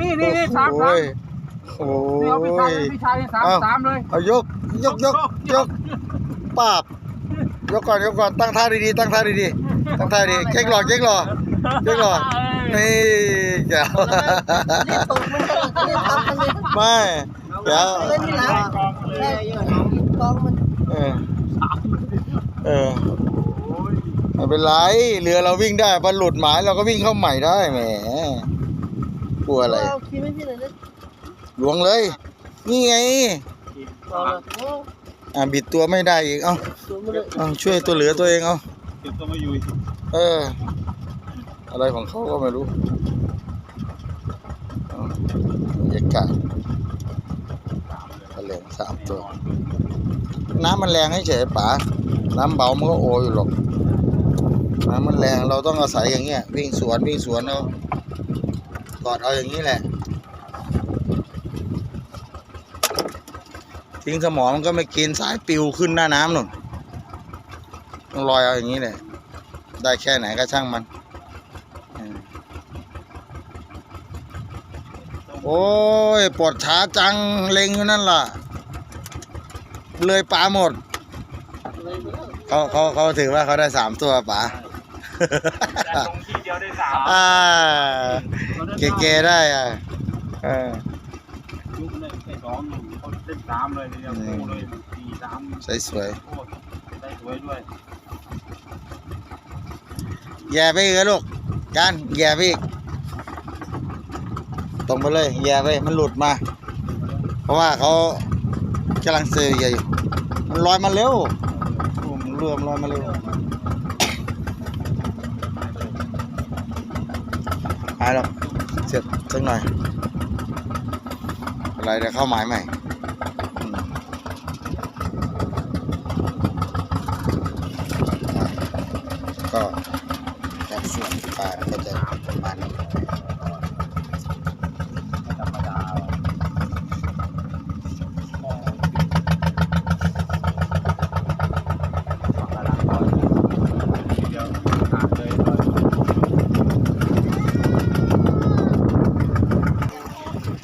นี่นี่นี่สามโอ้สามยโอ้นี่เอาพี่ชายย พี่ชายนี่สามเอ้า สามเลยเอายกยกยกยกปาบยกก่อนยกก่อนตั้งท่าดีๆตั้งท่าดีๆตั้งท่าดีเก๊กหล่อเก๊กหล่อเก๊กหล่อนี่แก้วนี่ตกมันก็เลยทำมันเลยไม่แก้วเล่นที่หลังใช่กองมันเออเออไม่เป็นไรเรือเราวิ่งได้พอหลุดหมายเราก็วิ่งเข้าใหม่ได้แหมก ลัวอะไรเอาคิดไม่พี่เลยนะหลวงเลย นี่ไง เอาละโอ้อ่าบิดตัวไม่ได้อีก เอ้าสูงมาเลยเอาช่วยตัวเหลือตัวเองเอา เก็บตัวมาอยู่เออ อะไรของเขาก็ไม่รู้เอาบรรยากาศทะเลสามตัว น้ำมันแรงให้เฉยป๋า น้ำเบามันก็โออยู่หรอก น้ำมันแรงเราต้องอาศัยอย่างเงี้ย วิ่งสวนวิ่งสวนเอา กอดเอาอย่างนี้แหละ ทิ้งสมองมันก็ไม่กินสายปิวขึ้นหน้าน้ำหนุนต้องลอยเอาอย่างนี้แหละ ได้แค่ไหนก็ช่างมันอืมโอ้ยปวดขาจังเล็งอยู่นั่นล่ะ เลยปลาหมดเลยมาแล้วเขาเขาเขาถือว่าเขาได้สามตัวป๋าแต่ตรงที่เดียวได้สามอ่า เก๋ๆได้อะเออยุบเลยได้สองหนึ่งเขาได้สามเลยเนี่ยโอ้เลยสี่สามใส่สวยโอ้ได้สวยด้วยแย่ไปอีกอะลูกการแย่ไปอีกตรงไปเลยแย่ไปมันหลุดมา เพราะว่าเขากำลังเซยอยู่มันลอยมาเร็วโอ้มันเรือมนลอยมาเร็วหายหรอกเสักหน่อยอะไรเดี๋ยวเข้าหมายใหม่ก็จากส่วนปลาก็จะประมาณนี้ ธรรมดาเดียวขาดเลย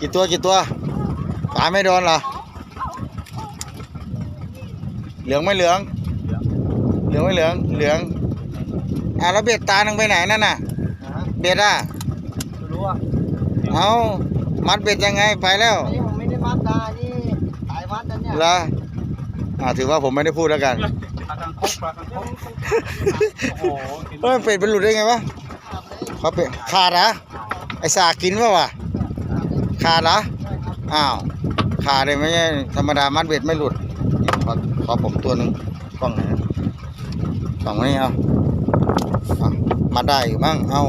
กี่ ตัวกี่ตัวปลาไม่โดนเหรอ เหลืองไม่เหลือง เหลืองไม่เหลือง เหลือง อะแล้วเบ็ดตานังไปไหนนั่นน่ะ เบ็ดอะรู้ว่าเอามัดเบ็ดยังไงไปแล้วอันนี้ผมไม่ได้มัดตานี่สายวัดนะเนี่ยเหรออ่าถือว่าผมไม่ได้พูดแล้วกันปลากังคกปลากังคกโอ้โหเฮ้ยเป็ดเป็นหลุดได้ไงวะเขาเป็ดขาดเหรอไอสากกินป่าวะ ขาดเหรออ้าวขาดเลยไม่ใช่ธรรมดามัดเบ็ดไม่หลุดขอขอผมตัวหนึ่งกล้องไหนนะกล้องนี้เอาเอามาได้อยู่มั้งเอา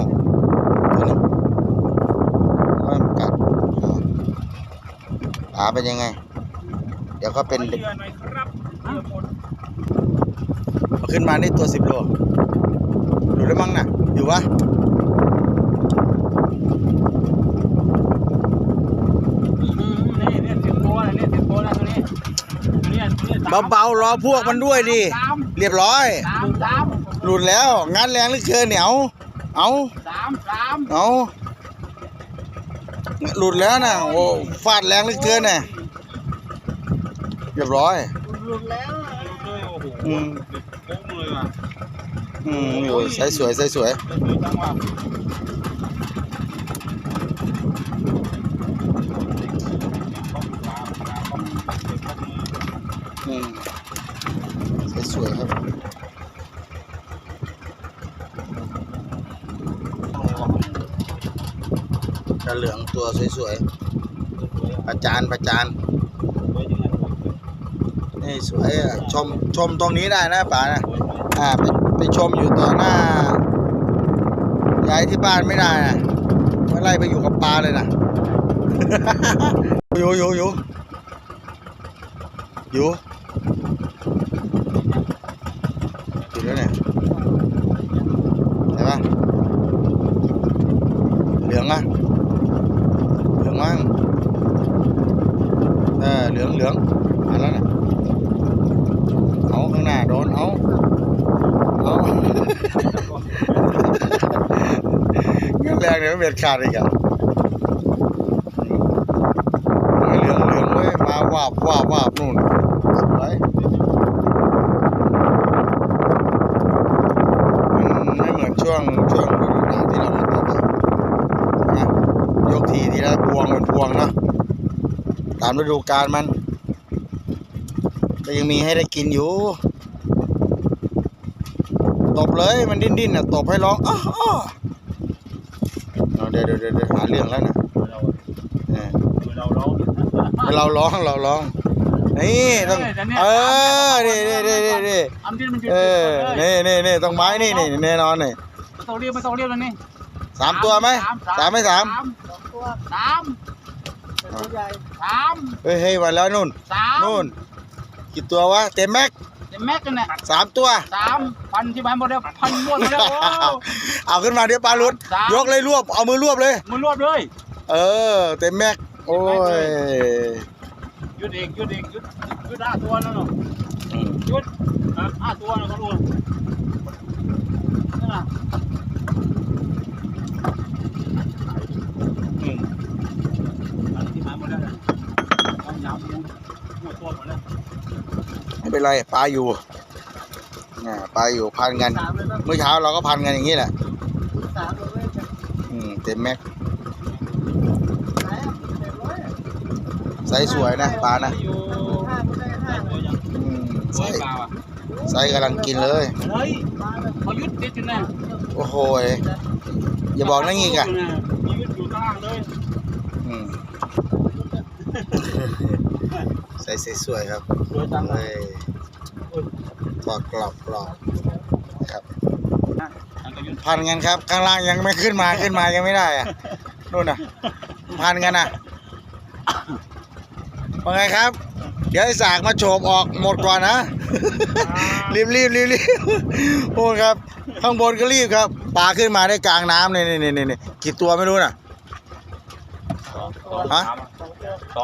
ตัวหนึงเอาให้มันกัดเอาขาเป็นยังไง เดี๋ยวก็เป็นเรือหน่อยครับเรือหมดเอาขึ้นมานี่ตัวสิบโลหลุดได้มั้งน่ะ อยู่วะ นี่เนี่ยสิบตัวเลยเนี่ยสิบตัวแล้วตัวนี้ตัวนี้ตัวนี้สาม เบาๆรอพวกมันด้วยดิ สามเรียบร้อย สามสามหลุดแล้ว งานแรงเหลือเกินเหนียวเอาสามสามเอาหลุดแล้วนะโอ้ฟาดแรงเหลือเกินน่ะเรียบร้อยหลุดแล้วเลยโอ้โหอืม โค้งเลยว่ะอืมอยู่ใส่สวยใส่สวยได้สวยจังว่ะ อืมใส่สวยครับกระเหลืองตัวสวยๆ ประจานประจานนี่สวยอะ ชมชมตรงนี้ได้นะป๋านะ อ่าไปไปชมอยู่ต่อหน้าย้ายที่บ้านไม่ได้นะไม่ไล่ไปอยู่กับปลาเลยนะอยู่อยู่อยู่อยู่ thì nữa nè, thấy không? Lưỡng á. Lưỡng á. À, lưỡng lưỡng. À, đó này ấu con nào đốn ấu. Ấu. Cái làng này nó biệt khá đi cả lưỡng lưỡng ấy mà wow wow wow ตามฤดูกาลมันก็ยังมีให้ได้กินอยู่ ตบเลยมันดิ้นดิ้นๆอะตบให้ร้องอ้ออ้อเอาเดี๋ยวเดี๋ยวเดี๋ยวเดี๋ยวหาเรื่องแล้วนะเราเออเราร้องเราร้องเราร้องนี่ต้องเออนี่นี่นี่นี่นี่อันนี้มันหยุดเออนี่นี่นี่ต้องไม้นี่นี่แน่นอนนี่ไม่ต้องเรียบไม่ต้องเรียบแล้วนี่สามตัวไหมสามไม่สามสองตัวสามเป็น ตัวใหญ่สามเฮ้ยเฮ้ยมาแล้วนู่นสามนู่นกี่ตัววะเต็มแม็กเต็มแม็กกันเนี่ยสามตัวสามพันที่บ้านหมดแล้วพันม้วนหมดแล้วโอ้เอาขึ้นมาเดี๋ยวปลาหลุดสามยกเลยรวบเอามือรวบเลยมันรวบเลย เออ เต็มแม็กโอ้ยหยุดเองหยุดเองหยุดหยุดห้าตัวแล้วเนาะอืมหยุดอะห้าตัวแล้วก็รู้นั่นน่ะอืมพันที่บ้านหมดแล้วเนี่ยต้องยาวหมดตัวหมดแล้ว ไม่ เป็นไรปลาอยู่น่ะปลาอยู่พันกันเลยนเมื่อเช้าเราก็พันกันอย่างนี้แหละเลยเว้ยจะอืมเต็มแม็กไหนอะเจ็ดร้อยอะไซส์สวยนะปลานะอืมไซสวยส์เปล่าอะไซส์กำลังกินเลยเฮ้ยมาเลยเขายุดติดอยู่นะโอ้โหอย่าบอกนั่งอีกอะอืม ส์สวยๆครับสวยจังเลเฮ้ยยทอดกรอบกรอบนะครับอันก็ยุดพันกันครับข้างล่างยังไม่ขึ้นมาขึ้นมายังไม่ได้อะนู่นน่ะพันกันอะว่าไงครับ เดี๋ยวไอ้สากมาโฉบออกหมดก่อนนะ รีบรีบรีบรีบโอ้ครับ ข้างบนก็รีบครับปลาขึ้นมาได้กลางน้ำนี่นี่นี่นี่กี่ตัวไม่รู้น่ะฮะ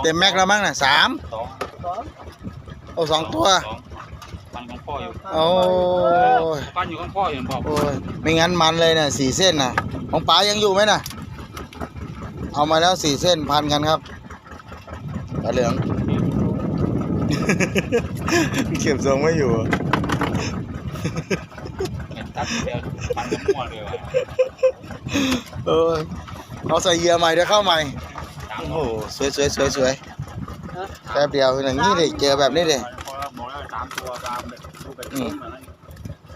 เต็มแม็กแล้วมั้งน่ะสามสองสองโอ้สองตัวสองปันของพ่ออยู่โอ้ยปันอยู่ของพ่ออยู่บอกโอ้ยไม่งั้นมันเลยน่ะสี่เส้นน่ะ ของป๋ายังอยู่ไหมน่ะ เอามาแล้วสี่เส้นพันกันครับปลาเหลืองเก็บทรงไม่อยู่อะเห็นตัดเดียวปันกับพ่อเลยว่ะเออเอาใส่เหยื่อใหม่เดี๋ยวเข้าใหม่สาม โอ้โหสวยสวยสวยสวยแป๊บเดียวอย่างนี้เลยเจอแบบนี้เลยพอบอกแล้วสามตัวตามเลยลูกเป็นโค้งเหมือนกัน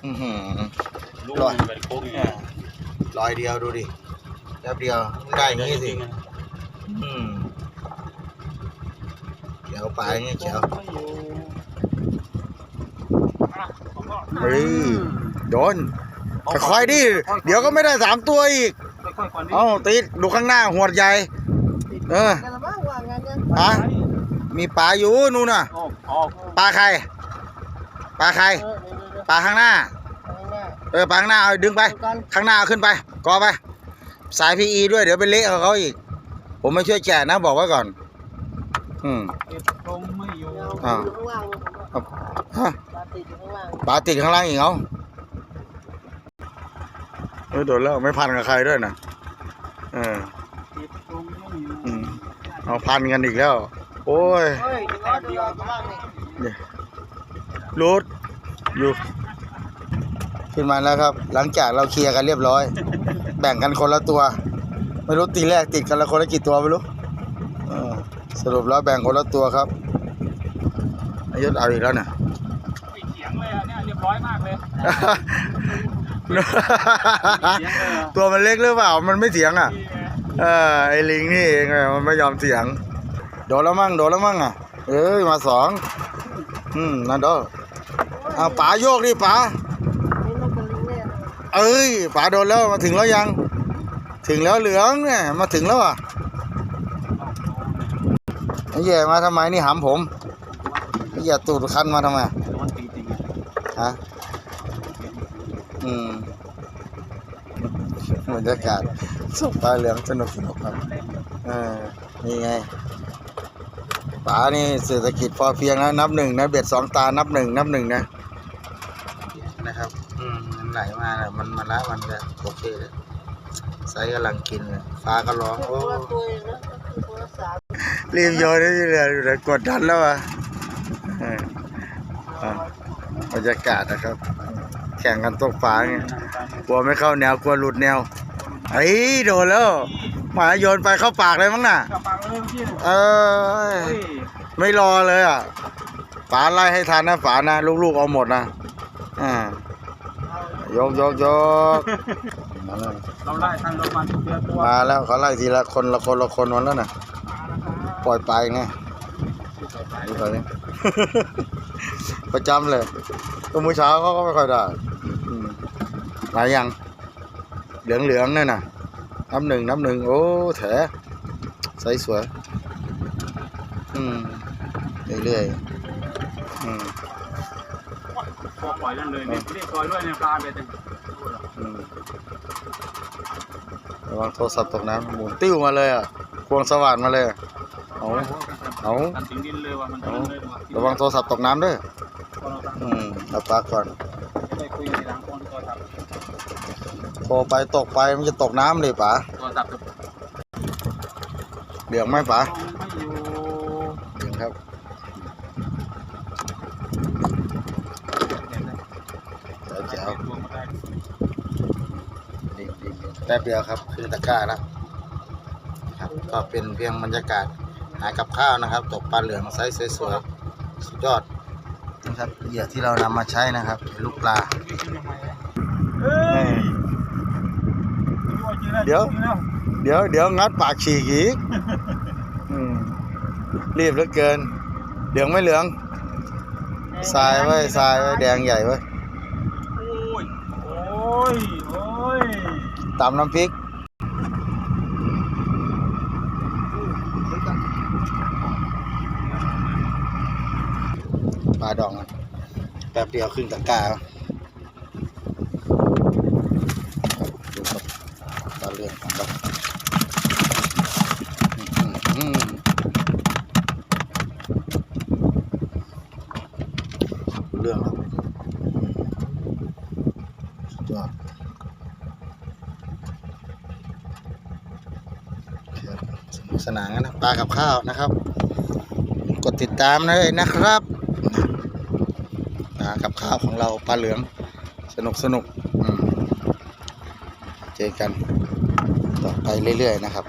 อื้อหือลูกร้อยเป็นโค้งอย่างเนี่เงี้ยยลอยเดียวดูดิแป๊บเดียวได้อย่างนี้สิอืมเดี๋ยวปลาอย่างนี้เขียวไม่อยู่อะผมก็เฮ้ยโดนค่อยๆดิ เดี๋ยวก็ไม่ได้สามตัวอีกค่อยๆก่อนดิเอ้าติดดูข้างหน้าหัวใหญ่ เออกันละบ้างว่างานเนี่ยฮะมีปลาอยู่นู่นน่ะออกออกปลาใครปลาใครเออเดี๋ยวเดี๋ยวเดี๋ยวปลาข้างหน้าข้างหน้าเออปลาข้างหน้าเอาดึงไปเดียวกันข้างหน้าเอาขึ้นไปกอไป สายพีอีด้วยเดี๋ยวไปเละกับเขาอีก ผมไม่ช่วยแกะนะบอกไว้ก่อน อืม เก็บตรงไม่อยู่เดี๋ยวอ่า อยู่ข้างล่างเลยผมว่าฮะปลาติดอยู่ข้างล่างปลาติดข้างล่างอีกเอาเออโดนแล้วไม่พันกับใครด้วยนะเออ เก็บตรงไม่อยู่อืม เอาพันกันอีกแล้ว โอ้ยเฮ้ยเดี๋ยวเดี๋ยวข้างล่างนี่รูดอยู่ ขึ้นมาแล้วครับ หลังจากเราเคลียร์กันเรียบร้อย แบ่งกันคนละตัว ไม่รู้ตีแรกติดกันละคนละกี่ตัวไม่รู้เออสรุปแล้วแบ่งคนละตัวครับอายุทธเอาอีกแล้วเนี่ยไม่เถียงเลยอะเนี่ยเรียบร้อยมากเลยตัวมันเล็กหรือเปล่า มันไม่เถียงอะ เออไอ้ลิงนี่เองมันไม่ยอมเถียง โดนแล้วมั่งโดนแล้วมั่งอะ เอ้ยมาสองอืมนั่นโดนเอาป๋าโยกดิป๋าเอ้ยป๋าโดนแล้วมาถึงแล้วยัง ถึงแล้วเหลืองเนี่ยมาถึงแล้วอะไอ้แย่มาทำไมนี่หำผมไอ้แย่ตูดคันมาทำไมฮะอืมบรรยากาศ สุกปลาเหลืองสนุกสนุกครับเออนี่ไงป๋านี่เศรษฐกิจพอเพียงนะนับหนึ่งนะเบ็ดสองตานับหนึ่งนับหนึ่งนะนะครับอืมมันไหลมาน่ะมันมาละมันจะโอเคเลยไซส์กำลังกินเลยฟ้าก็ร้องตัโอ้วละตัวเองนะก็คือตัวละสามรีบโยนให้เรืออยู่เลยกดดันแล้วอะเอออะบรรยากาศนะครับ แข่งกันตกปลาไงกลัวไม่เข้าแนวกลัวหลุดแนว เฮ้ยโดนแล้วหมาโยนไปเข้าปากเลยมั้งน่ะ กลับปากเลยเมื่อกี้เนี่ยเออ เฮ้ยไม่รอเลยอะฝาไล่ให้ทันนะฝานะลูกๆเอาหมดนะอ่ายกยกยกมาแล้วเราไล่ทางเรามาทุกเดือนตัวมาแล้วเขาไล่ทีละคนละคนละคนวันแล้วนะปล่อยไปไงดูไปนี่ประจำเลยตัวมือเช้าเขาก็ไม่ค่อยได้อืมมายัง เหลืองเหลืองๆนั่นน่ะน้ำหนึ่งน้ำหนึ่งโอ้แถใสสวยอืมเรื่อยๆอืมพอปล่อยนั่นเลยเนี่ยเรียกปล่อยด้วยเนี่ยปลาไปเต็มอืมระวังโทรศัพท์ตกน้ำหมุนติ้วมาเลยอะควงสว่านมาเลยอะเอาเอากันถึงดินเลยว่ะมันถึงเลยว่ะระวังโทรศัพท์ตกน้ำด้วยพอเราตั้งอืมเอาปากก่อน ได้คุยในหลังคนโทรศัพท์ โทรไปตกไปมันจะตกน้ำเลยป๋าโทรศัพท์กับเหลืองไหมป๋าไม่อยู่เหลืองครับแจ๋วแจ๋วรวมมาได้ดีดีดีแป๊บเดียวครับคือตะกร้าแล้วครับ ก็เป็นเพียงบรรยากาศหากับข้าวนะครับ ตกปลาเหลืองไซส์สวยๆสุดยอดนะครับเหยื่อที่เรานำมาใช้นะครับลูกปลา เฮ้ย เดี๋ยว เดี๋ยวเดี๋ยวงัดปากฉีกอีกอืมรีบเหลือเกิน เหลืองไม่เหลืองทรายไว้ทรายไว้แดงใหญ่ไว้ยโอ้ยโอ้ยโอ้ยตำน้ำพริกปลาดองอะแป๊บเดียวครึ่งตะกร้าแล้วดูครับปลาเรื่องของเราอื้อหือเรื่องครับสุดยอดครับสนุกสนานกันนะ ปลากับข้าวนะครับ กดติดตามเลยนะครับนะกับข้าวของเราปลาเหลืองสนุกสนุกเจอกันต่อไปเรื่อยๆนะครับ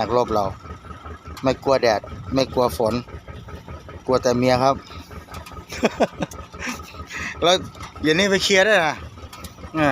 นักรบเรา ไม่กลัวแดด ไม่กลัวฝน กลัวแต่เมียครับ แล้วเย็นนี้ไปเคลียร์ได้นะอ่า